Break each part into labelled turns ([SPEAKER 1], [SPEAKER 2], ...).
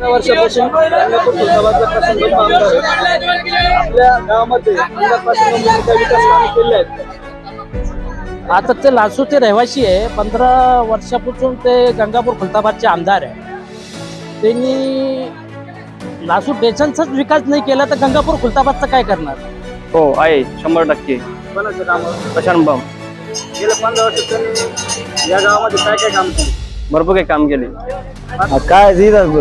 [SPEAKER 1] वर्षापासून गंगापूर खुलताबादचा प्रसंग आमदार आहे. आपल्या गावामध्ये गंगापासून विकास कामे केले आहेत.
[SPEAKER 2] आता ते लासूरचे रहिवासी आहे. पंधरा वर्षापासून ते गंगापूर खुलताबादचे आमदार आहे. त्यांनी लासूर स्टेशनचाच विकास नाही केला तर गंगापूर खुलताबादचा काय करणार?
[SPEAKER 3] हो आहे. शंभर टक्के. प्रशांत बम
[SPEAKER 1] गेल्या पंधरा वर्षात त्यांनी या गावामध्ये काय काय काम केले?
[SPEAKER 3] भरपूर काही काम केले.
[SPEAKER 4] काय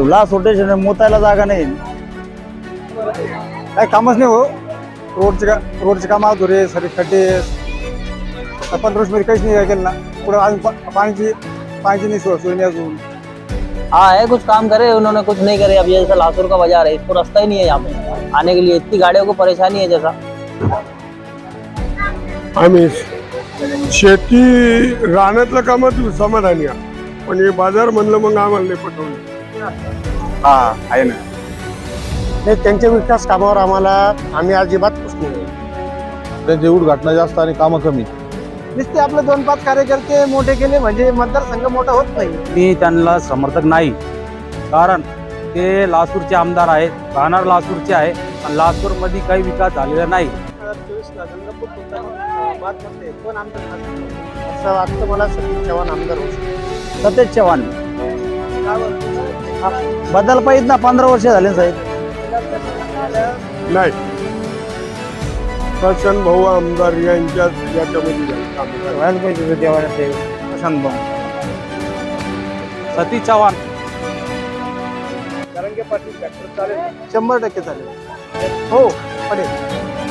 [SPEAKER 4] लास्ट रोटेशन मोतायला जागा नाही. काय कामच नाही हो. रोडचे का रोडचे काम अधुरे सरी खड्डे पंधरा वर्षमध्ये काहीच नाही केलं ना. पुढे अजून पाण्याची पाण्याची नाही सोय नाही अजून.
[SPEAKER 5] हाँ है कुछ काम करे उन्होंने कुछ नहीं करे. अब ये जैसा लासूर का बाजार है इसको रास्ता ही नहीं है यहाँ पे. आने के लिए इतनी गाड़ियों को परेशानी है जैसा.
[SPEAKER 6] आम्ही शेती रानातल्या कामात समाधानी आहे. पण हे बाजार म्हणलं मग आम्हाला नाही पटवलं.
[SPEAKER 4] हा आहे ना. नाही त्यांच्या विकास कामावर आम्हाला आम्ही अजिबात खुश नाही.
[SPEAKER 7] त्यांचे उद्घाटना जास्त आणि कामं कमी.
[SPEAKER 4] नुसते आपले दोन पाच कार्यकर्ते मोठे केले म्हणजे मतदारसंघ मोठा होत नाही.
[SPEAKER 8] मी त्यांना समर्थक नाही. कारण ते लासूरचे आमदार आहेत राहणार लासूरचे आहे आणि लासूरमध्ये काही विकास झालेला नाही?
[SPEAKER 4] असं वाटतं मला सतीश चव्हाण आमदार होऊ शकतो.
[SPEAKER 8] सतेज चव्हाण?
[SPEAKER 4] बदल पाहिजे ना पंधरा वर्ष झाले साहेब.
[SPEAKER 6] नाही. प्रशांत भाऊ आमदार यांच्या याच्यामध्ये झालं काम.
[SPEAKER 4] व्हायला पाहिजे देवाला ते. प्रशांत भाऊ.
[SPEAKER 8] सतीश चव्हाण.
[SPEAKER 4] शंभर टक्के चालेल. हो पडेल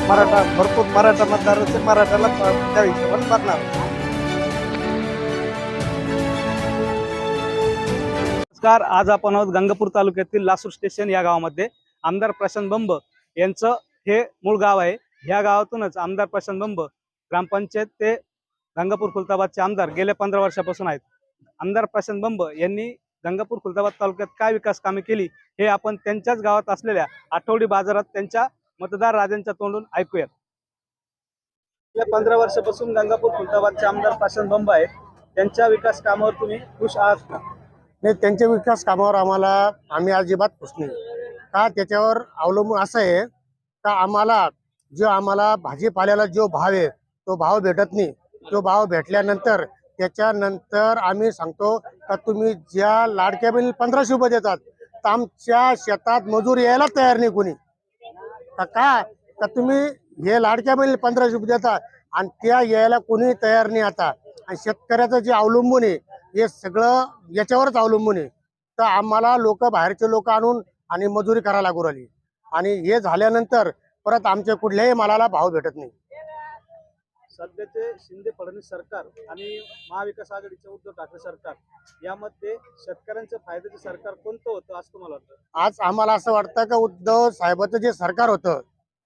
[SPEAKER 4] मराठा भरपूर मराठा मतदार मराठाला त्या हिशोबाने भरणार
[SPEAKER 8] नमस्कार. आज आपण आहोत गंगापूर तालुक्यातील लासूर स्टेशन या गावामध्ये. आमदार प्रशांत बंब यांचं हे मूळ गाव आहे. ह्या गावातूनच आमदार प्रशांत बंब ग्रामपंचायत ते गंगापूर खुलताबादचे आमदार गेल्या पंधरा वर्षापासून आहेत. आमदार प्रशांत बंब यांनी गंगापूर खुलताबाद तालुक्यात काय विकास कामे केली हे आपण त्यांच्याच गावात असलेल्या आठवडी बाजारात त्यांच्या मतदार राजांच्या तोंडून ऐकूयात.
[SPEAKER 1] गेल्या पंधरा वर्षापासून गंगापूर खुलताबादचे आमदार प्रशांत बंब आहेत. त्यांच्या विकास कामावर तुम्ही खुश आहात का?
[SPEAKER 4] नाही त्यांच्या विकास कामावर आम्हाला आम्ही अजिबात खुश नाही. का त्याच्यावर अवलंबून असं आहे का आम्हाला जो आम्हाला भाजीपाल्याला जो भाव आहे तो भाव भेटत नाही. तो भाव भेटल्यानंतर त्याच्यानंतर आम्ही सांगतो का तुम्ही ज्या लाडक्या बिल पंधराशे रुपये देतात तर आमच्या शेतात मजूर यायला तयार नाही कोणी. का का? तर तुम्ही हे लाडक्या बहिणी पंधराशे रुपये देता आणि त्या यायला कोणी तयार नाही आता. आणि शेतकऱ्याचं जे अवलंबून आहे हे सगळं याच्यावरच अवलंबून आहे. तर आम्हाला लोक बाहेरचे लोक आणून आणि मजुरी करायला लागू राहिली. आणि हे झाल्यानंतर परत आमच्या कुठल्याही मालाला भाव भेटत नाही.
[SPEAKER 1] सध्याचे शिंदे फडणवीस सरकार आणि महाविकास आघाडीचे उद्धव ठाकरे सरकार यामध्ये शेतकऱ्यांचं फायद्याचं सरकार कोणतं होतं असं तुम्हाला वाटतं?
[SPEAKER 4] आज आम्हाला असं वाटतं का उद्धव साहेबाचं जे सरकार होतं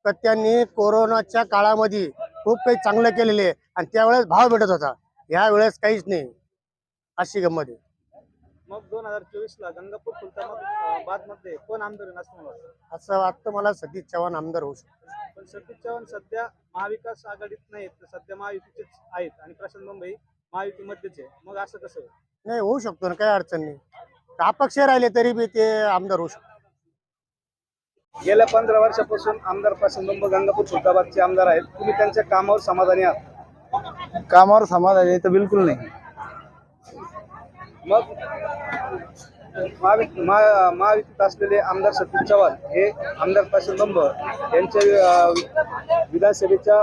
[SPEAKER 4] तर त्यांनी कोरोनाच्या काळामध्ये खूप काही चांगलं केलेले आणि त्यावेळेस भाव भेटत होता. या वेळेस काहीच नाही. अशी गंमत आहे.
[SPEAKER 1] मग दोन हजार चोवीस ला गंगापूर खुलताबाद बादमध्ये कोण आमदार असं मला वाटतं?
[SPEAKER 4] असं वाटतं मला सतीश चव्हाण आमदार होऊ शकतो.
[SPEAKER 1] पण सतीश चव्हाण सध्या महाविकास आघाडीत नाहीत तर सध्या महायुतीचेच आहेत आणि प्रशांत मुंबई महायुतीमध्येच आहे. मग असं कसं होईल?
[SPEAKER 4] नाही होऊ शकतो ना काही अडचण नाही. अपक्ष राहिले तरी बी ते आमदार होऊ शकतो.
[SPEAKER 1] गेल्या पंधरा वर्षापासून आमदार प्रशांत मुंबई गंगापूर खुलताबादचे आमदार आहेत. तुम्ही त्यांच्या कामावर समाधानी आहात?
[SPEAKER 7] कामावर समाधान आहे तर बिलकुल नाही.
[SPEAKER 1] मग महावि- महा- महायुतीत असलेले आमदार सतीश चव्हाण हे आमदार प्रशांत बंब यांच्या विधानसभेच्या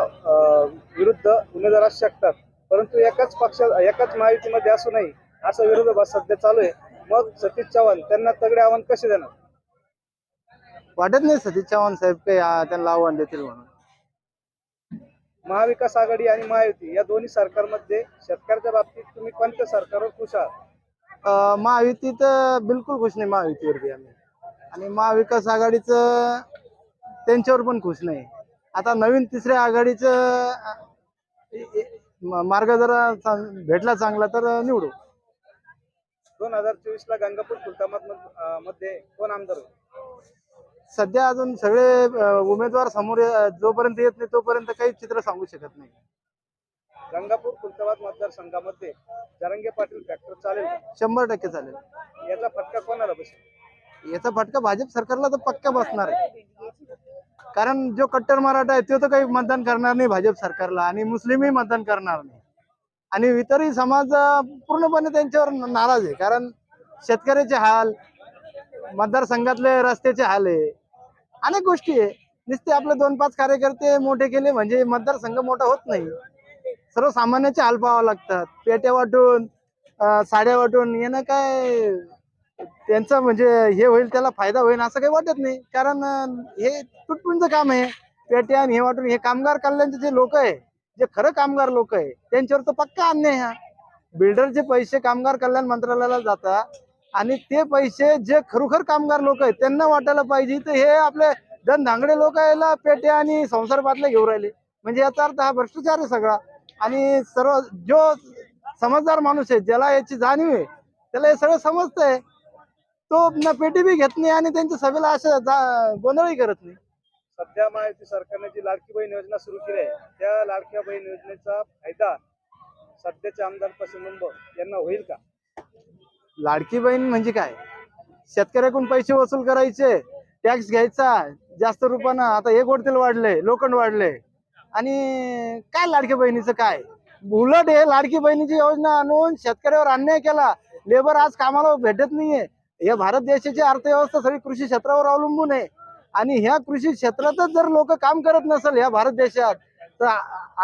[SPEAKER 1] विरुद्ध उमेदवार असू शकतात. परंतु एकाच पक्षात एकाच महायुतीमध्ये असू नये असा विरोधाभास सध्या चालू आहे. मग सतीश चव्हाण त्यांना तगडे आव्हान कसे देणार?
[SPEAKER 4] वाटत नाही सतीश चव्हाण साहेब काही त्यांना आव्हान देतील म्हणून.
[SPEAKER 1] महाविकास आघाडी आणि महायुती या दोन्ही सरकारमध्ये शेतकऱ्याच्या बाबतीत तुम्ही कोणत्या सरकारवर खुश आहात?
[SPEAKER 4] अं, महायुतीत अं, बिलकुल खुश नाही महायुतीवरती आम्ही. आणि महाविकास आघाडीचं त्यांच्यावर पण खुश नाही. आता नवीन तिसऱ्या आघाडीचं मार्ग जरा भेटला चांगला तर निवडू.
[SPEAKER 1] दोन हजार चोवीस ला गंगापूर अं, मध्ये कोण आमदार
[SPEAKER 4] सध्या अजून सगळे उमेदवार समोर जोपर्यंत येत नाही तोपर्यंत काही चित्र सांगू शकत नाही.
[SPEAKER 1] गंगापूर खुलताबाद मतदारसंघामध्ये जरंगे पाटील ट्रॅक्टर चालेल का?
[SPEAKER 4] शंभर टक्के चालेल.
[SPEAKER 1] याचा फटका कोणाला बसेल?
[SPEAKER 9] याचा फटका भाजप सरकारला तर पक्का बसणार आहे. कारण जो कट्टर मराठा आहे तो तर काही मतदान करणार नाही भाजप सरकारला आणि मुस्लिमही मतदान करणार नाही. आणि इतरही समाज अं, पूर्णपणे त्यांच्यावर नाराज आहे. कारण शेतकऱ्याचे हाल मतदारसंघातले रस्त्याचे हाल आहे. अनेक गोष्टी आहे. नुसते आपले दोन पाच कार्यकर्ते मोठे केले म्हणजे मतदारसंघ मोठा होत नाही. सर्वसामान्याचे हाल पाहावं लागतात. पेट्या वाटून साड्या वाटून येणं काय त्यांचं म्हणजे हे होईल त्याला फायदा होईल असं काही वाटत नाही. कारण हे तुटपुंचं काम आहे. पेट्या आणि हे वाटून हे कामगार कल्याणचे जे लोक आहे जे खरं कामगार लोक आहे त्यांच्यावर तर पक्का अन्याय हा. बिल्डरचे पैसे कामगार कल्याण मंत्रालयाला जातात आणि ते पैसे जे खरोखर कामगार लोक आहेत त्यांना वाटायला पाहिजे. तर हे आपले दन धांगडे लोक यायला पेट्या आणि संसार बातल्या घेऊन राहिले. म्हणजे याचा अर्थ हा भ्रष्टाचार आहे सगळा. आणि सर्व जो समजदार माणूस आहे ज्याला याची जाणीव आहे त्याला हे सगळं समजतंय तो ना पेटी बी घेत नाही आणि त्यांच्या सभेला असं गोंधळही करत नाही.
[SPEAKER 1] सध्या महायुती सरकारने जी लाडकी बहीण योजना सुरू केली आहे त्या लाडक्या बहीण योजनेचा फायदा सध्याचे आमदार प्रसन्न यांना होईल का?
[SPEAKER 9] लाडकी बहीण म्हणजे काय? शेतकऱ्याकडून पैसे वसूल करायचे टॅक्स घ्यायचा जास्त रुपयानं आता एक तेल वाढले लोखंड वाढले आणि काय लाडक्या बहिणीचं काय? उलट हे लाडकी बहिणीची योजना आणून शेतकऱ्यावर अन्याय केला. लेबर आज कामाला भेटत नाहीये. हे भारत देशाची अर्थव्यवस्था सगळी कृषी क्षेत्रावर अवलंबून आहे. आणि ह्या कृषी क्षेत्रातच जर लोक काम करत नसेल या भारत देशात तर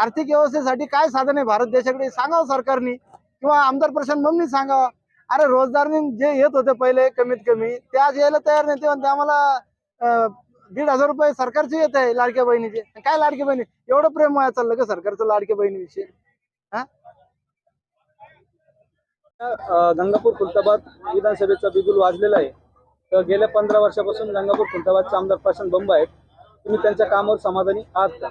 [SPEAKER 9] आर्थिक व्यवस्थेसाठी काय साधन आहे भारत देशाकडे सांगावं सरकारने? किंवा आमदार प्रशांत बंबनी सांगावं? अरे रोजगारने जे येत होते पहिले कमीत कमी ते आज यायला तयार नाही. ते म्हणते आम्हाला दीड हजार रुपये सरकारचे येत आहे लाडक्या बहिणीचे. काय लाडकी बहिणी? एवढं प्रेम आहे चाललं का सरकारचं लाडक्या बहिणीविषयी?
[SPEAKER 10] गंगापूर खुलताबाद विधानसभेचा बिगुल वाजलेला आहे. तर गेल्या पंधरा वर्षापासून गंगापूर खुलताबादचे आमदार प्रशांत बंब आहेत. तुम्ही त्यांच्या कामावर समाधानी आहात का?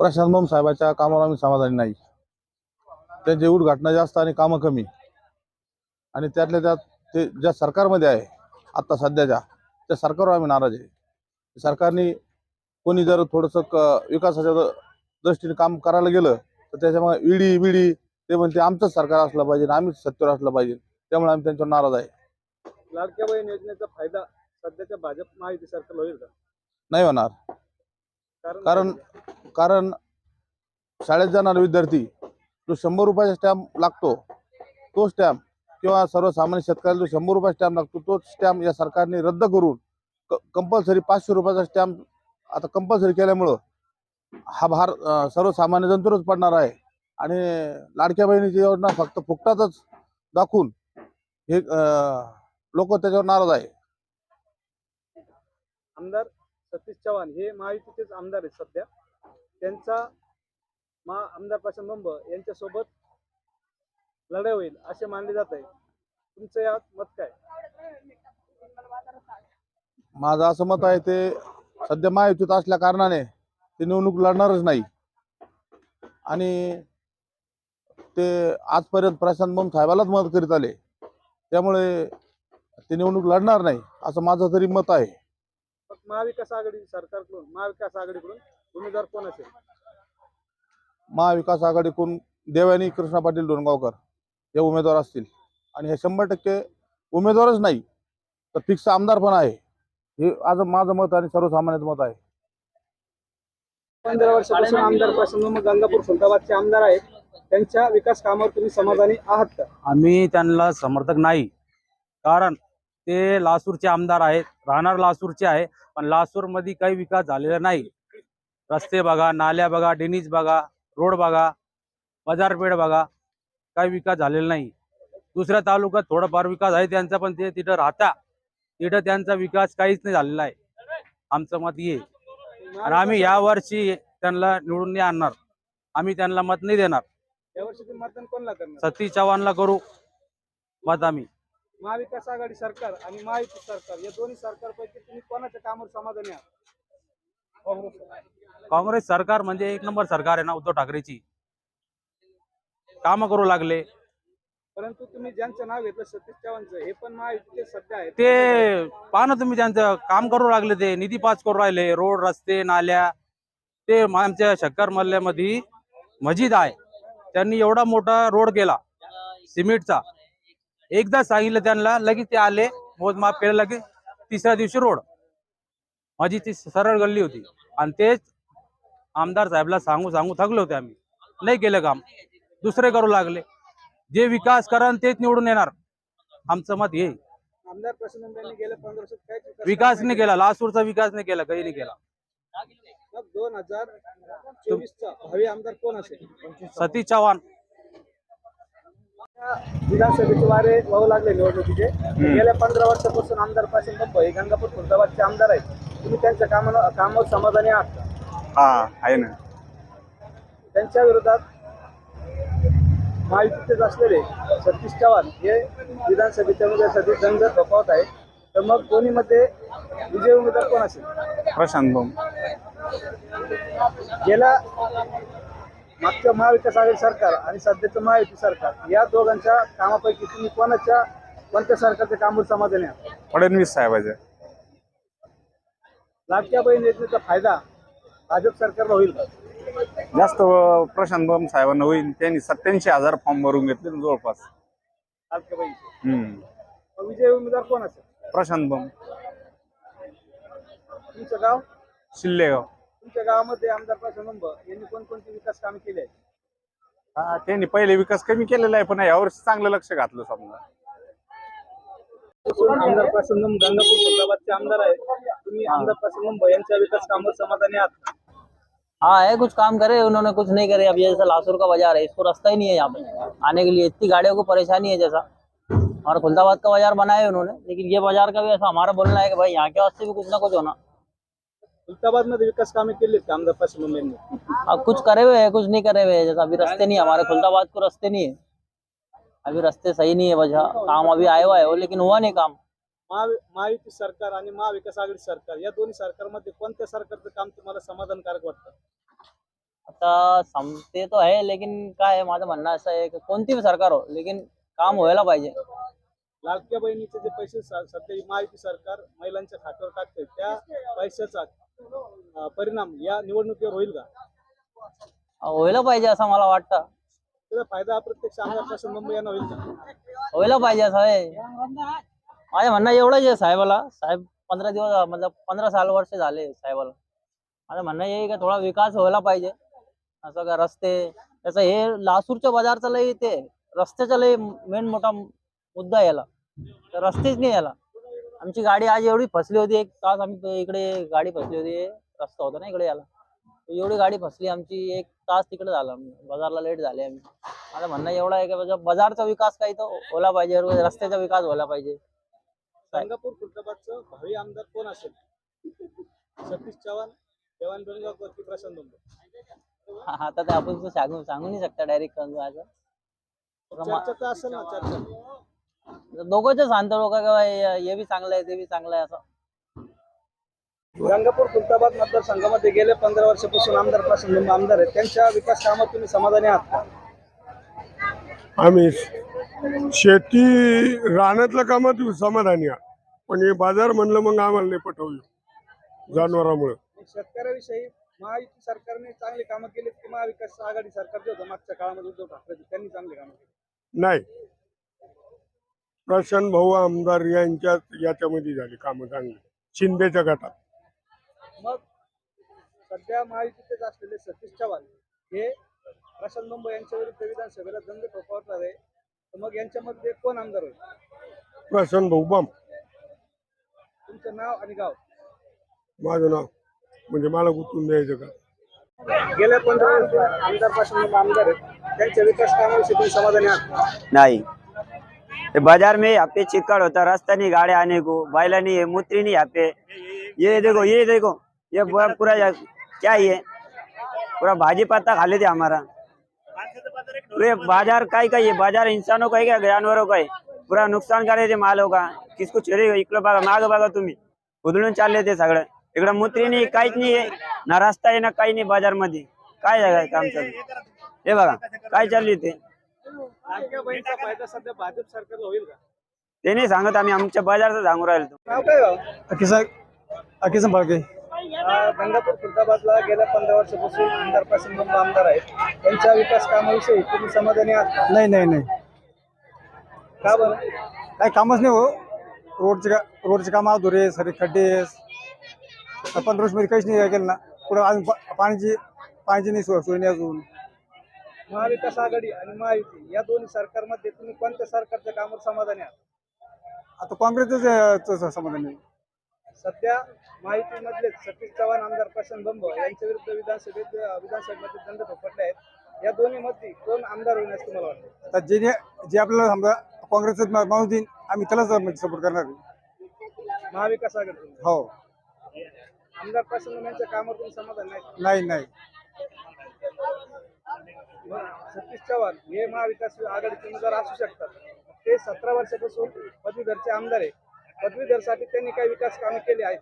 [SPEAKER 7] प्रशांत बम साहेबाच्या कामावर आम्ही समाधानी नाही. त्यांची उद्घाटना जास्त आणि कामं कमी. आणि त्यातल्या त्यात ते ज्या सरकारमध्ये आहे आता सध्याच्या त्या सरकारवर आम्ही नाराज आहे. सरकारने कोणी जर थोडंसं क विकासाच्या दृष्टीने काम करायला गेलं तर त्याच्यामुळे ईडी विडी ते म्हणते आमचंच सरकार असलं पाहिजे आणि आम्हीच सत्तेवर असलं पाहिजे. त्यामुळे आम्ही त्यांच्यावर नाराज आहे.
[SPEAKER 10] लाडक्या बहीण योजनेचा फायदा सध्याच्या भाजप महायुती सरकारला होईल का?
[SPEAKER 7] नाही होणार. कारण कारण शाळेत जाणारा विद्यार्थी जो शंभर रुपयाचा स्टॅम्प लागतो तो स्टॅम्प किंवा सर्वसामान्य शेतकऱ्याला जो शंभर रुपये स्टॅम्प लागतो तोच स्टॅम्प या सरकारने रद्द करून कंपल्सरी पाचशे रुपयाचा स्टॅम्प आता कंपल्सरी केल्यामुळं हा भार सर्वसामान्य जनतेवरच पडणार आहे. आणि लाडक्या बहिणीची योजना फक्त फुकटातच दाखवून हे लोक त्याच्यावर नाराज आहे.
[SPEAKER 10] आमदार सतीश चव्हाण हे महायुतीचेच आमदार आहेत सध्या. त्यांचा मा आमदार प्रशांत बंब यांच्यासोबत लढाई होईल असे मानले जात आहे. तुमचं यात मत काय?
[SPEAKER 7] माझं असं मत आहे ते सध्या महायुतीत असल्या कारणाने ते निवडणूक लढणारच नाही. आणि ते आजपर्यंत प्रशांत बंब साहेबालाच मदत करीत आले. त्यामुळे ते निवडणूक लढणार नाही असं माझं तरी मत आहे.
[SPEAKER 10] महाविकास आघाडी सरकारकडून महाविकास आघाडीकडून उमेदवार कोण असेल
[SPEAKER 7] महाविकास आघाडीकडून देवयानी कृष्णा पाटील डोणगावकर. हे उमेदवार असतील. आणि हे शंभर टक्के उमेदवारच नाही तर फिक्स आमदार पण आहे. हे आज माझं मत आणि सर्वसामान्याचं मत आहे.
[SPEAKER 10] पंधरा वर्षापासून आमदार बंब गंगापूर खुलताबादचे आमदार आहेत. त्यांच्या विकास कामावर तुम्ही समाधानी आहात का?
[SPEAKER 8] आम्ही त्यांना समर्थक नाही. कारण ते लासूरचे आमदार आहेत राहणार लासूरचे आहे पण लासूरमध्ये काही विकास झालेला नाही. रस्ते बघा नाल्या बघा डिनीज बघा रोड बघा बाजारपेठ बघा काही विकास झालेला नाही. दुसऱ्या तालुक्यात थोडाफार विकास आहे त्यांचा पण ते तिथं राहता. तिथं त्यांचा विकास काहीच नाही झालेला आहे. आमचं मत ये आणि आम्ही या वर्षी त्यांना निवडून नाही आणणार. आम्ही त्यांना मत नाही देणार.
[SPEAKER 10] यावर्षी तुम्ही मतदान कोणाला करणार?
[SPEAKER 8] सतीश चव्हाणला करू. मत आम्ही.
[SPEAKER 10] महाविकास आघाडी सरकार आणि महायुती सरकार या दोन्ही सरकारपैकी तुम्ही कोणाच्या कामावर समाधानी आहात? काँग्रेस
[SPEAKER 8] काँग्रेस सरकार म्हणजे एक नंबर सरकार आहे ना उद्धव ठाकरेची. काम करू लागले.
[SPEAKER 10] परंतु तुम्ही ज्यांचं नाव घेतलं सतीश चव्हाणचं हे पण महायुतीचे सध्या आहेत.
[SPEAKER 8] ते पहा ना तुम्ही त्यांचं काम करू लागले ते निधी पास करू राहिले रोड रस्ते नाल्या ते म- आमच्या शक्कर मल्ल्यामध्ये मस्जिद आहे. त्यांनी एवढा मोठा रोड केला सिमेंटचा. एकदा सांगितलं त्यांना लगेच ते आले मोजमाप केलं की तिसऱ्या दिवशी रोड. माझी ती सरळ गल्ली होती. आणि तेच आमदार साहेबला सांगू सांगू थकलो होते आम्ही. नाही केलं काम. दुसरे करू लागले. जे विकास करण तेच निवडून येणार. आमचं मत हे.
[SPEAKER 1] आमदार यांनी गेल्या पंधरा वर्षात काय
[SPEAKER 8] विकास नाही केला. लासूरचा विकास नाही केला. काही नाही केला.
[SPEAKER 1] दोन हजार चोवीस चा भावी आमदार कोण असेल?
[SPEAKER 8] सतीश चव्हाण.
[SPEAKER 1] विधानसभेचे वारे वाहू लागले निवडणुकीचे. गेल्या पंधरा वर्षापासून आमदारपासून बंब हे गंगापूर खुर्दाबादचे आमदार आहेत. तुम्ही त्यांच्या कामावर कामावर समाधानी आहात का?
[SPEAKER 11] हा आहे ना.
[SPEAKER 1] त्यांच्या विरोधात महायुतीचेच असलेले सतीश चव्हाण हे विधानसभेच्या मध्ये जंग धोकावत आहे तर मग दोन्ही मध्ये विजय उमेदवार कोण असेल?
[SPEAKER 11] प्रशांत भाऊ.
[SPEAKER 1] गेल्या मागच्या महाविकास आघाडी सरकार आणि सध्याचं महायुती सरकार या दोघांच्या कामापैकी तुम्ही कोणाच्या कोणत्या सरकारच्या कामावर समाधानी आहात?
[SPEAKER 11] फडणवीस साहेबाचे.
[SPEAKER 1] लाडक्या बहीण योजनेचा फायदा भाजप सरकारला होईल का?
[SPEAKER 11] जास्त प्रशांत भाऊ साहेबांना होईल. त्यांनी सत्याऐंशी हजार फॉर्म भरून घेतले जवळपास. हम्म.
[SPEAKER 1] विजय उमेदवार कोण असेल?
[SPEAKER 11] प्रशांत भाऊ
[SPEAKER 1] तुमचं गाव?
[SPEAKER 11] शिल्लेगाव.
[SPEAKER 1] तुमच्या गावामध्ये आमदार प्रशांत यांनी कोणकोणती विकास कामे केली आहेत?
[SPEAKER 11] हा त्यांनी पहिले विकास कमी केलेला आहे पण यावर्षी चांगलं लक्ष घातलं समजा.
[SPEAKER 1] आमदार प्रशांत बंब गंगापूर खुर्दाबादचे आमदार आहेत. तुम्ही आमदार प्रशांत बंब यांच्या विकास कामावर समाधानी आहात?
[SPEAKER 5] हाँ है कुछ काम करे उन्होंने कुछ नहीं करे अब ये जैसा लासुर का बाज़ार है इसको रास्ता ही नहीं है यहाँ पे। आने के लिए इतनी गाड़ियों को परेशानी है जैसा। और खुलदाबाद का बाज़ार बनाया है उन्होंने लेकिन ये बाज़ार का भी ऐसा हमारा बोलना है कि भाई यहाँ के वास्ते भी कुछ ना कुछ होना।
[SPEAKER 1] खुलताबाद मध्ये विकास कामे का आमदार प्रशांत
[SPEAKER 5] अब कुछ करे हुए है कुछ नहीं करे हुए है जैसा अभी रास्ते नहीं हमारे खुलताबाद को रास्ते नहीं है। अभी रास्ते सही नहीं है वजह काम अभी आया हुआ है लेकिन हुआ नहीं काम।
[SPEAKER 1] महा- महायुती सरकार आणि महाविकास आघाडी सरकार या दोन्ही सरकारमध्ये कोणत्या सरकारचं काम तुम्हाला समाधानकारक वाटतं?
[SPEAKER 5] आता संपते तो आहे लेकिन काय माझं म्हणणं असं आहे की कोणती भी सरकार हो लेकिन काम व्हायला पाहिजे.
[SPEAKER 1] लाडक्या बहिणीचे जे पैसे स- सध्या ही महायुती सरकार महिलांच्या खात्यावर टाकते त्या पैशाचा अं, परिणाम या निवडणुकीवर होईल का?
[SPEAKER 5] व्हायला पाहिजे असं मला वाटतं.
[SPEAKER 1] त्याचा फायदा हा प्रत्यक्ष आमदार प्रशांत बंब यांना होईल का?
[SPEAKER 5] व्हायला पाहिजे असं आहे. माझं म्हणणं एवढंच आहे साहेबाला. साहेब पंधरा दिवस मतलब पंधरा साल वर्ष झाले साहेबाला. माझं म्हणणं हे का की थोडा विकास व्हायला पाहिजे. असं का रस्ते त्याचं हे लासूरच्या बाजारचं लई ते रस्त्याचा लई मेन मोठा मुद्दा याला. तर रस्तेच नाही याला. आमची गाडी आज एवढी फसली होती एक तास आम्ही इकडे गाडी फसली होती रस्ता होता ना इकडे याला. एवढी गाडी फसली आमची एक तास तिकडे झाला. बाजारला लेट झाले आम्ही. माझं म्हणणं एवढं आहे की बाजारचा विकास काही तर हो-, व्हायला पाहिजे रस्त्याचा विकास व्हायला पाहिजे.
[SPEAKER 1] गंगापूर खुर्दाबादचं भावी आमदार कोण असेल? सतीश चव्हाण देवान बेळगावकर की प्रशांत बंब
[SPEAKER 5] आता ते आपण तर सांगू सांगू नाही शकता डायरेक्ट
[SPEAKER 1] चर्चा तर असेल ना चर्चा.
[SPEAKER 5] दोघंच सांगतो लोक का हे हे बी चांगलं आहे ते बी चांगलं आहे असं.
[SPEAKER 1] गंगापूर खुलताबाद मतदारसंघामध्ये गेले पंधरा वर्षापासून आमदार प्रशांत आमदार आहेत. त्यांच्या विकास कामात तुम्ही समाधानी आहात का?
[SPEAKER 6] आम्ही शेती रानातल्या कामात समाधानी आहे पण हे बाजार म्हणलं मग आम्हाला नाही पटवलं. जनावरामुळं.
[SPEAKER 1] शेतकऱ्याविषयी महायुती सरकारने चांगली कामं केली की महाविकास आघाडी सरकार जे होतं मागच्या काळामध्ये उद्धव ठाकरे त्यांनी चांगली कामं केली.
[SPEAKER 6] नाही. प्रशांत भाऊ आमदार यांच्यात याच्यामध्ये झाली कामं चांगली. शिंदेच्या गटात.
[SPEAKER 1] मग सध्या महायुतीचेच असलेले सतीश चव्हाण हे प्रशांत बंब यांच्या विरुद्ध विधानसभेला दंड ठोकावणार आहे मग यांच्यामध्ये कोण आमदार होईल?
[SPEAKER 6] प्रशांत भाऊ बम.
[SPEAKER 1] तुमचं नाव आणि गाव?
[SPEAKER 6] माझं नाव. म्हणजे मला गुंतून द्यायचं का?
[SPEAKER 1] गेल्या पंधरा आमदार प्रशांत आमदार आहेत. त्यांच्या विकास कामाविषयी तुम्ही समाधानी आहात?
[SPEAKER 12] नहीं. ये बाजार में यहाँ पे चिक्कड़ होता रास्ता नहीं गाड़ी आने को बाइला नहीं है मूत्री नहीं यहाँ पे। ये देखो ये देखो ये पूरा पूरा या- क्या ये पूरा भाजी पत्ता खा लेते हमारा। पूरे बाजार का ही का ये बाजार इंसानों का ही क्या? जानवरों का ही पूरा नुकसान कर देते मालों हो का? किसको छेड़े इकडं बघा माग बघा तुम्ही. उधळून चालले ते सगळं. इकडं मुत्री नाही काहीच नाही आहे. ना रस्ता आहे ना काही नाही बाजारमध्ये काय जागा काम चालू? हे बघा काय चालली ते? ते नाही सांगत आम्ही आमच्या बाजारचा सांगू राहिलो
[SPEAKER 10] अकिसा अकिसा बाळके
[SPEAKER 1] गंगापूर खुलताबादला गेल्या पंधरा वर्षापासून आमदार प्रशांत बंब आमदार आहेत. त्यांच्या विकास कामाविषयी तुम्ही समाधानी आहात?
[SPEAKER 10] नाही नाही नाही.
[SPEAKER 1] का बरं?
[SPEAKER 10] काय कामच नाही हो.
[SPEAKER 9] रोडचे का रोडचे काम अधुरे सरे खड्डे पंधरा वर्षमध्ये काहीच नाही केलं ना. पुढे अजून पा- पाण्याची पाण्याची नाही सोय सोय नाही अजून.
[SPEAKER 1] महाविकास आघाडी आणि महायुती या दोन्ही सरकारमध्ये तुम्ही कोणत्या सरकारच्या कामावर समाधानी आहात?
[SPEAKER 9] आता काँग्रेसच समाधान. नाही
[SPEAKER 1] सध्या महायुतीमधले सतीश चव्हाण आमदार प्रशांत बंब यांच्या विरुद्ध विधानसभेत विधानसभेमध्ये दंड थोपटले आहेत. या दोन्ही मध्ये कोण आमदार होईल असं तुम्हाला वाटतं?
[SPEAKER 9] जे जे आपल्याला समजा काँग्रेसचं मा- माणूस देईन आम्ही त्यालाच सपोर्ट करणार आहे.
[SPEAKER 1] महाविकास आघाडी.
[SPEAKER 9] हो.
[SPEAKER 1] आमदार प्रशांत बंब यांच्या कामावर तुम्ही समाधान नाही
[SPEAKER 9] नाही. नाही
[SPEAKER 1] सतीश चव्हाण हे महाविकास आघाडीचे उमेदवार असू शकतात. ते सतरा वर्षापासून पदवीधरचे आमदार आहे. पदवीधरसाठी त्यांनी काही विकास कामे केली आहेत?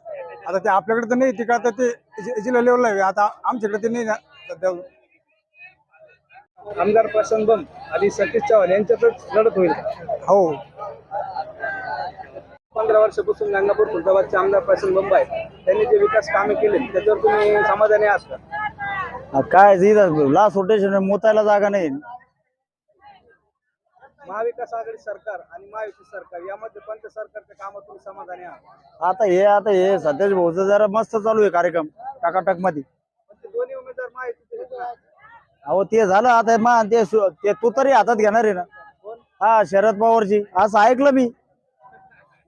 [SPEAKER 9] आता ते आपल्याकडे तर नाही ते का आता ते जि- जिल्हा लेवलला आहे. आता आमच्याकडे ते नाही ना सध्या.
[SPEAKER 1] आमदार प्रशांत बंब आणि सतीश चव्हाण यांच्यातच लढत होईल
[SPEAKER 9] हो.
[SPEAKER 1] पंधरा वर्षापासून गंगापूर खुलताबादचे आमदार प्रशांत बंब आहेत. त्यांनी जे विकास कामे केले त्याच्यावर तुम्ही समाधानी आहात का?
[SPEAKER 12] काय लास्ट रोटेशन मोतायला जागा नाही.
[SPEAKER 1] महाविकास आघाडी सरकार आणि महायुती सरकार यामध्ये कोणत्या सरकारच्या कामात तुम्ही समाधानी आहात?
[SPEAKER 12] आता हे आता हे सध्याच भाऊचं जरा मस्त चालू आहे कार्यक्रम टाकाटकमध्ये
[SPEAKER 1] पण ते दोन्ही उमेदवार महायुतीचे आहेत ना.
[SPEAKER 12] अहो ते झालं आता मा ते सु- ते तू तरी हातात घेणार आहे ना. हा शरद पवारची असं ऐकलं मी.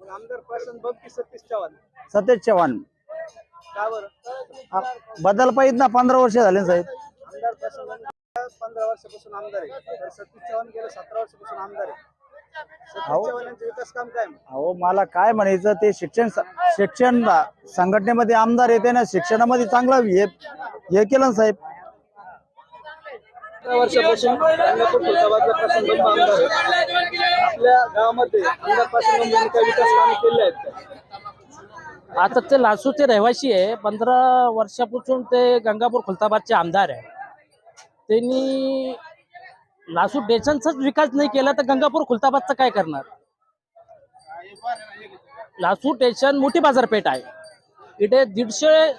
[SPEAKER 1] मग आमदार प्रशांत सतीश चव्हाण.
[SPEAKER 12] सतेज चव्हाण.
[SPEAKER 1] का बरं?
[SPEAKER 12] बदल पाहिजे ना पंधरा वर्ष झाले ना साहेब.
[SPEAKER 1] आमदार प्रशांत बंब पंधरा वर्षापासून आमदार आहे. सतीश चव्हाण गेले सतरा वर्षापासून आमदार आहे. सतीश विकास काम काय आहे?
[SPEAKER 12] अहो मला काय म्हणायचं ते शिक्षण शिक्षण संघटनेमध्ये आमदार येते ना शिक्षणामध्ये चांगला हे हे केलं ना साहेब.
[SPEAKER 1] सतरा वर्षापासून गंगापूर खुलताबादला आमदार आहे. आपल्या गावामध्ये आमदार काही विकास कामे केले आहेत. का?
[SPEAKER 2] आता ते लासूरचे रहिवासी आहे. पंधरा वर्षापासून ते गंगापूर खुलताबादचे आमदार आहे. त्यांनी लासूर स्टेशनचाच विकास नाही केला तर गंगापूर खुलताबादचं काय करणार? लासूर स्टेशन मोठी बाजारपेठ आहे. इथे दीडशे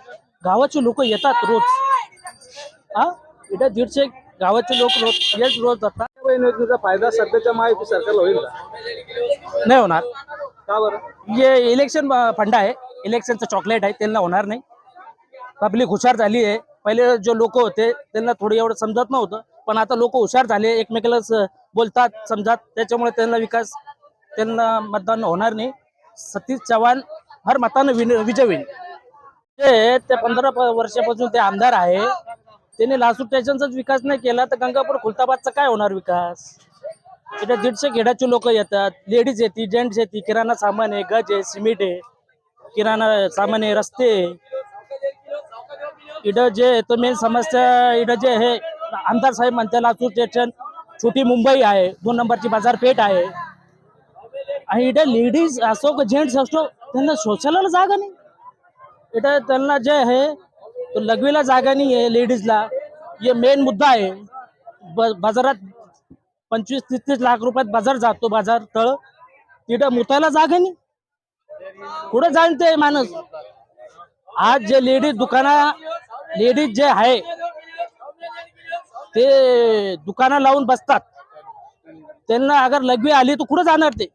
[SPEAKER 2] गावाचे लोक येतात रोज. हा? इथे दीडशे गावाचे लोक रोज येत रोज जातात.
[SPEAKER 1] योजनेचा फायदा सध्याच्या महायुती सरकारला होईल का?
[SPEAKER 2] नाही होणार.
[SPEAKER 1] का बरं?
[SPEAKER 2] हे इलेक्शन फंड आहे. इलेक्शनचं चॉकलेट आहे त्यांना होणार नाही. पब्लिक हुशार झाली आहे. पहिले जो लोक होते त्यांना थोडं एवढं समजत नव्हतं पण आता लोक हुशार झाले एकमेकाला बोलतात समजात त्याच्यामुळे त्यांना विकास त्यांना मतदान होणार नाही. सतीश चव्हाण हर मतानं विन विजय होईल. ते त्या पंधरा वर्षापासून ते आमदार आहे त्यांनी लासूर स्टेशनचाच विकास नाही केला तर गंगापूर खुलताबादचा काय होणार विकास? इथे दीडशे खेड्याचे लोक येतात लेडीज येते जेंट्स येते किराणा सामान आहे गज आहे सिमेंट आहे किराणा सामान आहे रस्ते इथं जे तर मेन समस्या इथं जे हे आमदार साहेब म्हणते लातूर स्टेशन छोटी मुंबई आहे दोन नंबरची बाजारपेठ आहे. आणि इथं लेडीज असो का जेंट्स असो त्यांना शौचालयाला जागा नाही. इथं त्यांना जे आहे लघवीला जागा नाही आहे लेडीजला हे मेन मुद्दा आहे. बाजारात पंचवीस तीस तीस लाख रुपयात बाजार जातो बाजार तळ. तिथं मुतायला जागा नाही. कुठं जाणते माणूस? आज जे लेडीज दुकाना लेडीज जे आहे ते दुकानं लावून बसतात. त्यांना अगर लघवी आली तर कुठं जाणार ते?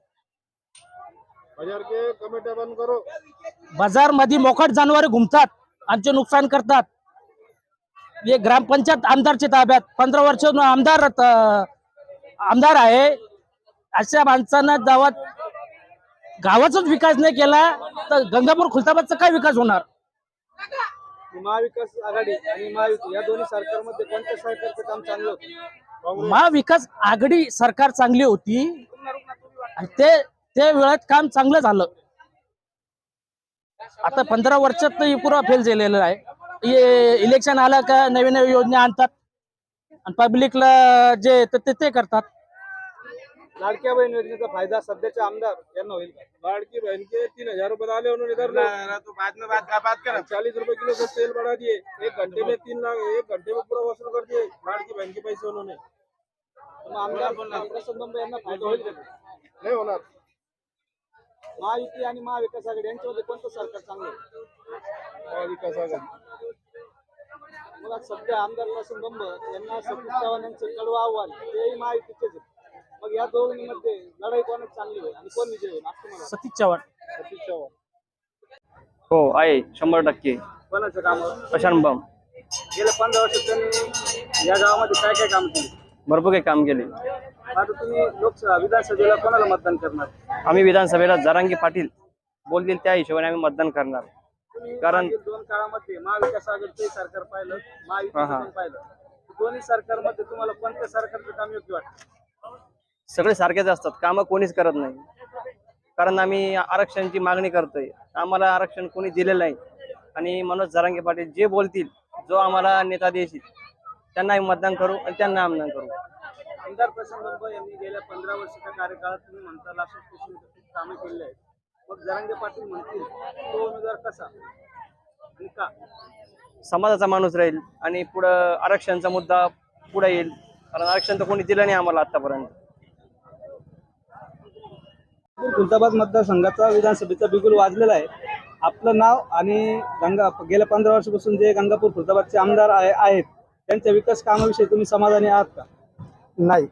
[SPEAKER 2] बाजारमध्ये मोकट जनावरे घुमतात आमचे नुकसान करतात. हे ग्रामपंचायत आमदारच्या ताब्यात पंधरा वर्ष आमदार आमदार आहे. अशा माणसांना गावात गावाचाच विकास नाही केला तर गंगापूर खुलताबादचा काय विकास होणार?
[SPEAKER 1] महाविकास आघाडी आणि महायुती या दोन्ही सरकारमध्ये कोणत्या सरकारचं काम चांगलं होतं?
[SPEAKER 2] महाविकास आघाडी सरकार चांगली होती. आणि ते त्या वेळात काम चांगलं झालं. आता पंधरा वर्षात पुरा फेल झालेलं आहे. इलेक्शन आलं का नवीन नवीन योजना आणतात. आणि पब्लिकला जे ते करतात.
[SPEAKER 1] लाडक्या बहीण योजनेचा फायदा सध्याचे आमदार यांना होईल का? लाडकी बहन के तीन हजार रुपए डाले उन्होंने इधर तो बाद में बात बात कर. चालीस रुपए किलो से तेल बढ़ा दिए एक घंटे में तीन लाख एक घंटे में पूरा वसूल कर दिए लाडकी बहन के पैसे उन्होंने मग आमदार यांना फायदा होईल का? नाही होणार. महायुती आणि महाविकास आघाडी यांच्यामध्ये कोणतं सरकार चांगलं आहे? महाविकास आघाडी. आज सध्या आमदार बंब यांना सतीश चव्हाण यांचं कडवं आव्हान तेही महायुतीचेच आहे. मग या दोन्हीमध्ये लढाई कोणाची चांगली होईल आणि कोण विजय होईल असं मला
[SPEAKER 2] सतीश चव्हाण.
[SPEAKER 1] चव्हाण.
[SPEAKER 3] हो आहे. शंभर टक्के.
[SPEAKER 1] कोणाचं कामावर
[SPEAKER 3] प्रशांत बम.
[SPEAKER 1] गेल्या पंधरा वर्षात त्यांनी या गावामध्ये काय काय काम केले?
[SPEAKER 3] भरपूर काही काम केले.
[SPEAKER 1] आता तुम्ही लोकसभा विधानसभेला कोणाला मतदान करणार?
[SPEAKER 3] आम्ही विधानसभेला जरांगी पाटील बोलतील त्या हिशोबाने आम्ही मतदान करणार.
[SPEAKER 1] तुम्ही
[SPEAKER 3] कारण-
[SPEAKER 1] मागील दोन काळामध्ये महाविकास आघाडीचे सरकार पाहिलं महायुतीचं
[SPEAKER 3] हा, हा.
[SPEAKER 1] पण पाहिलं. दोन्ही सरकारमध्ये तुम्हाला कोणत्या सरकारचं काम योग्य वाटतं?
[SPEAKER 3] सगळे सारखेच असतात. कामं कोणीच करत नाही. कारण आम्ही आरक्षणाची मागणी करतोय. आम्हाला आरक्षण कोणी दिलेलं नाही. आणि मनोज जरांगे पाटील जे बोलतील जो आम्हाला नेता देशील त्यांना आम्ही मतदान करू आणि त्यांना आमदान करू.
[SPEAKER 1] आमदार प्रसन्न यांनी गेल्या पंधरा वर्षाच्या कार्यकाळात तुम्ही म्हणता कामे केली आहेत. मग जरांगे पाटील म्हणतील तो उमेदवार कसा? आणि का?
[SPEAKER 3] समाजाचा माणूस राहील आणि पुढं आरक्षणचा मुद्दा पुढे येईल. कारण आरक्षण तर कोणी दिलं नाही आम्हाला आतापर्यंत.
[SPEAKER 1] खुलताबाद मतदारसंघाचा विधानसभेचा बिगुल वाजलेला आहे. आपलं नाव आणि गंगा गेल्या पंधरा वर्षापासून जे गंगापूर खुलताबादचे आमदार आहे आहेत त्यांच्या विकास कामाविषयी तुम्ही समाधानी आहात का?
[SPEAKER 9] नाही.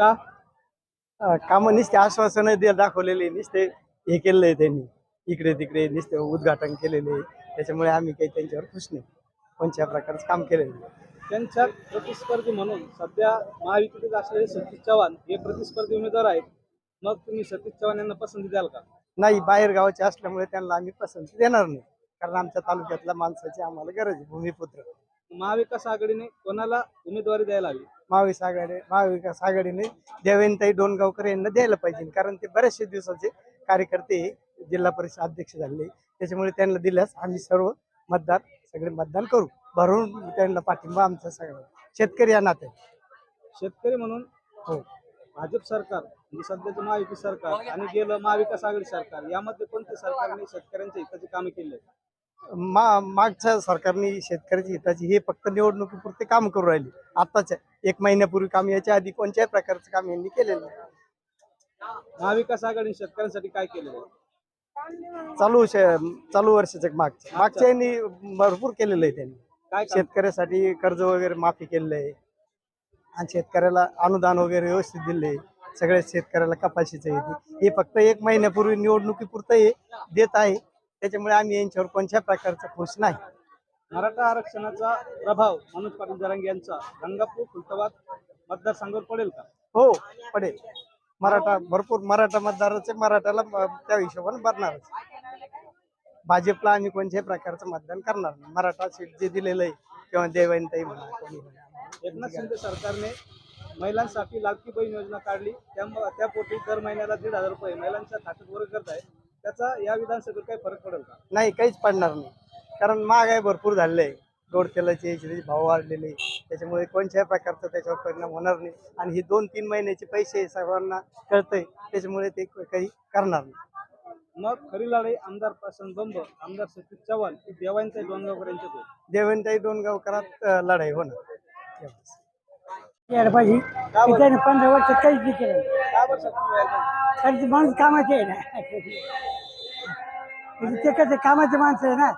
[SPEAKER 1] का?
[SPEAKER 9] कामं नुसते आश्वासन दे दाखवलेले नुसते हे केलेलं आहे त्यांनी. इकडे तिकडे नुसते उद्घाटन केलेले. आहे. त्याच्यामुळे आम्ही काही त्यांच्यावर खुश नाही. कोणत्या प्रकारचं काम केलेलं नाही.
[SPEAKER 1] त्यांच्या प्रतिस्पर्धी म्हणून सध्या महायुतीत असलेले सतीश चव्हाण हे प्रतिस्पर्धी उमेदवार आहेत. मग तुम्ही सतीश चव्हाण यांना पसंती द्याल का?
[SPEAKER 9] नाही बाहेर गावाचे असल्यामुळे त्यांना आम्ही पसंती देणार नाही. कारण आमच्या तालुक्यातल्या माणसाची आम्हाला गरज आहे भूमिपुत्र.
[SPEAKER 1] महाविकास आघाडीने कोणाला उमेदवारी द्यायला हवी?
[SPEAKER 9] महाविकास आघाडी महाविकास आघाडीने देवेंताई डोणगावकर यांना द्यायला पाहिजे. कारण ते बरेचसे दिवसाचे कार्यकर्ते जिल्हा परिषद अध्यक्ष झाले. त्याच्यामुळे त्यांना दिल्यास आम्ही सर्व मतदार सगळे मतदान करू. भरून त्यांना पाठिंबा आमचा सगळं. शेतकरी या नाते
[SPEAKER 1] शेतकरी म्हणून?
[SPEAKER 9] हो.
[SPEAKER 1] भाजप सरकार म्हणजे सध्याचं महायुती सरकार आणि गेलं महाविकास आघाडी सरकार यामध्ये कोणत्या सरकारने शेतकऱ्यांच्या हिताची कामे केली?
[SPEAKER 9] मा मागच्या सरकारने शेतकऱ्याची हिताची हे फक्त निवडणुकीपुरते काम करू राहिले. आताच्या एक महिन्यापूर्वी काम याच्या आधी कोणत्याही प्रकारचं काम यांनी केलेलं नाही.
[SPEAKER 1] महाविकास आघाडीने शेतकऱ्यांसाठी काय केलेलं आहे?
[SPEAKER 9] चालू शे- चालू वर्षाच्या मागच्या मागच्या यांनी भरपूर केलेलं आहे त्यांनी.
[SPEAKER 1] काय काम?
[SPEAKER 9] शेतकऱ्यासाठी कर्ज वगैरे माफी केलेलं आहे. आणि शेतकऱ्याला अनुदान वगैरे व्यवस्थित दिले सगळ्या शेतकऱ्याला कपाशीचं येते हे फक्त एक महिन्यापूर्वी निवडणुकीपुरतं हे देत आहे. त्याच्यामुळे आम्ही यांच्यावर कोणत्या प्रकारचं खुश नाही.
[SPEAKER 1] मराठा आरक्षणाचा प्रभाव मनोज पाटील जरांगे यांचा गंगापूर खुलताबाद मतदारसंघावर पडेल का?
[SPEAKER 9] हो पडेल. मराठा भरपूर मराठा मतदाराचे मराठाला त्या हिशोबाने भरणारच. भाजपला आम्ही कोणत्याही प्रकारचं मतदान करणार नाही. मराठा सीट जे दिलेलं आहे किंवा देवयंताई म्हणा कोणी म्हणा.
[SPEAKER 1] एकनाथ शिंदे सरकारने महिलांसाठी लाडकी बहीण योजना काढली. त्यामुळे त्या पोटी दर महिन्याला दीड हजार रुपये महिलांच्या खात्यात वर्ग करत आहे. त्याचा या विधानसभेत काही फरक पडेल का?
[SPEAKER 9] नाही काहीच पडणार नाही. कारण महागाई भरपूर झालेली आहे. गोड तेलाचे भाव वाढलेले. त्याच्यामुळे कोणत्याही प्रकारचा त्याच्यावर परिणाम होणार नाही. आणि हे दोन तीन महिन्याचे पैसे सर्वांना कळतंय. त्याच्यामुळे ते काही करणार नाही.
[SPEAKER 1] मग खरी लढाई आमदार प्रशांत बंब आमदार सतीश चव्हाण की देवांच्या डोंगरकर यांच्यात.
[SPEAKER 9] देवंताई डोणगावकरात लढाई होणार.
[SPEAKER 13] यायला पाहिजे? त्याने पंधरा वर्ष काहीच नाही केलं? कारण ते माणूस कामाचे आहे ना। ते कसं कामाचे माणसं आहे ना।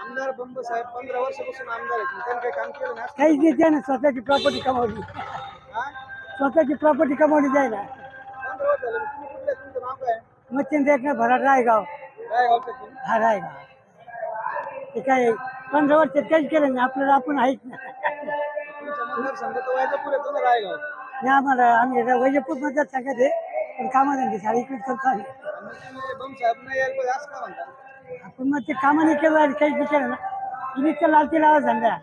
[SPEAKER 1] आमदार बंब साहेब पंधरा वर्षापासून आमदार आहेत. त्यांनी काही काम केलं नाही?
[SPEAKER 13] काहीच नाही त्याने स्वतःची प्रॉपर्टी कमावली.
[SPEAKER 1] हा?
[SPEAKER 13] स्वतःची प्रॉपर्टी कमावली जायला.
[SPEAKER 1] पंधरा वर्ष झाले. तुम्ही कुठले तुमचं नाव काय?
[SPEAKER 13] मच्छिंद्र एक भरा रायगाव.
[SPEAKER 1] काय गावचं तुम्ही
[SPEAKER 13] हा रायगाव. ते काय पंधरा वर्षात काहीच केलं नाही. आपल्याला आपण आहेच ना
[SPEAKER 1] तुमच्या मतदारसंघात व्हायचं पुरे तुम्ही रायगाव.
[SPEAKER 13] नाही आम्हाला आम्ही वैजपूरमध्ये सांगत आहे पण कामाधंदे सारी इकडे करतो आम्ही
[SPEAKER 1] बंब साहेब नाही यायला पाहिजे असं का म्हणता?
[SPEAKER 13] आपण मग ते कामाने केलं आणि नाही. केलं ना ती नुसतं लालची लावा धंदा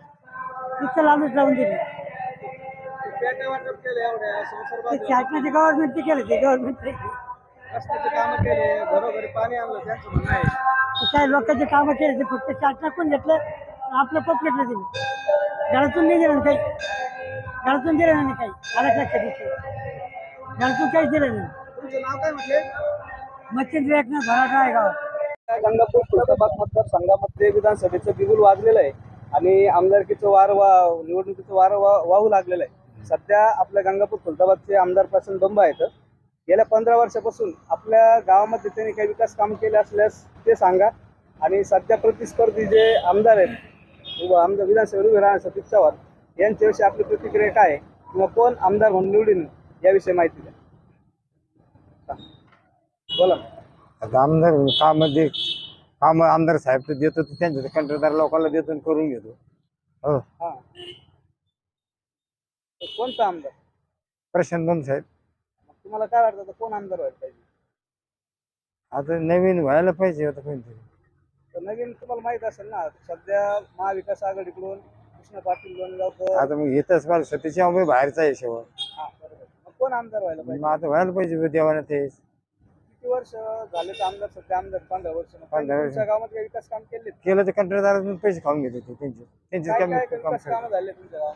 [SPEAKER 13] नुसतं लालूच लावून दिली.
[SPEAKER 1] ते पेट्या वाटप केले एवढ्या संसार
[SPEAKER 13] ते. शासनाचे गव्हर्नमेंटचे केलं ते गव्हर्नमेंट
[SPEAKER 1] रस्त्याचे कामं केले घरोघरी पाणी आणलं त्यांचं म्हणणं आहे.
[SPEAKER 13] लोकांचे कामं केले ते फक्त शासना कोण घेतलं? आपलं पब्लिकला दिलं. घरातून नाही दिलं ना काही. घरातून दिलं नाही काही. आलं लक्षात येते? घरातून काहीच दिलं नाही.
[SPEAKER 1] तुमचं नाव काय म्हटले?
[SPEAKER 13] मच्छिंद्र एक ना भराटा आहे गाव
[SPEAKER 1] गंगापूर खुलताबाद मतदारसंघामध्ये विधानसभेचं बिगुल वाजलेलं आहे आणि आमदारकीचं वार वा निवडणुकीचं वार वा वाहू लागलेलं आहे. सध्या आपल्या गंगापूर खुलताबादचे आमदार प्रसन्न बंब आहेत. गेल्या पंधरा वर्षापासून आपल्या गावामध्ये त्यांनी काही विकास काम केले असल्यास ते सांगा. आणि सध्या प्रतिस्पर्धी जे आमदार आहेत उभं आमदार विधानसभेवर उभे सतीश चव्हाण यांच्याविषयी आपली प्रतिक्रिया काय आहे? किंवा कोण आमदार म्हणून निवडून याविषयी माहिती द्या. बोला
[SPEAKER 14] आता आमदार कामध्ये काम आमदार साहेब तर देतो तर त्यांच्या कंत्राटदार लोकांना देतो आणि करून घेतो. हो.
[SPEAKER 1] हा. तर कोणता आमदार?
[SPEAKER 14] प्रशांत बंब साहेब.
[SPEAKER 1] मग तुम्हाला काय वाटतं आता कोण आमदार व्हायला पाहिजे?
[SPEAKER 14] आता नवीन व्हायला पाहिजे आता कोणतरी.
[SPEAKER 1] तर नवीन तुम्हाला माहीत असेल ना सध्या महाविकास आघाडीकडून कृष्ण पाटील लोणगावकर
[SPEAKER 14] आता मग येतच मला सतीश आंबे बाहेरचा आहे शेवट.
[SPEAKER 1] हा, बरोबर. मग कोण आमदार व्हायला पाहिजे?
[SPEAKER 14] मग आता व्हायला पाहिजे देवाने ते.
[SPEAKER 1] किती वर्ष झाले तर आमदार सध्या आमदार पंधरा वर्ष. मग
[SPEAKER 14] पंधरा वर्ष.
[SPEAKER 1] तुमच्या गावात काही विकास काम केले
[SPEAKER 14] केलं तर कंत्राटदार पैसे खाऊन घेते ते त्यांचे. त्यांचे
[SPEAKER 1] काय
[SPEAKER 14] काम
[SPEAKER 1] काय
[SPEAKER 14] काम
[SPEAKER 1] विकास कामं झाले तुमच्या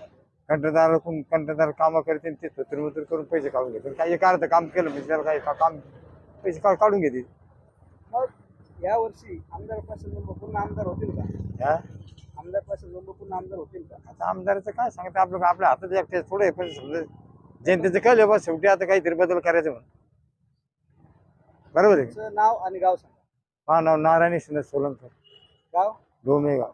[SPEAKER 14] कंत्राटदार कामं करते ते थोतर मुतर करून पैसे काढून घेते. काही एक अर्ध काम केलं म्हणजे त्याला काही का- काम पैसे का- काढून घेते.
[SPEAKER 1] मग या वर्षी आमदार लोंब पुन्हा आमदार होतील का? आमदार लोंब पुन्हा आमदार होतील का?
[SPEAKER 14] आता आमदाराचं काय सांगते? आपलं आपल्या हातात एकटे थोडं आहे, पण समजा. जनतेचं कळलं बस शेवटी आता काहीतरी बदल करायचं म्हणून. बरोबर आहे
[SPEAKER 1] तुमचं नाव आणि गाव सांगा.
[SPEAKER 14] हा नाव नारायण सोलंकर.
[SPEAKER 1] गाव?
[SPEAKER 14] डोमेगाव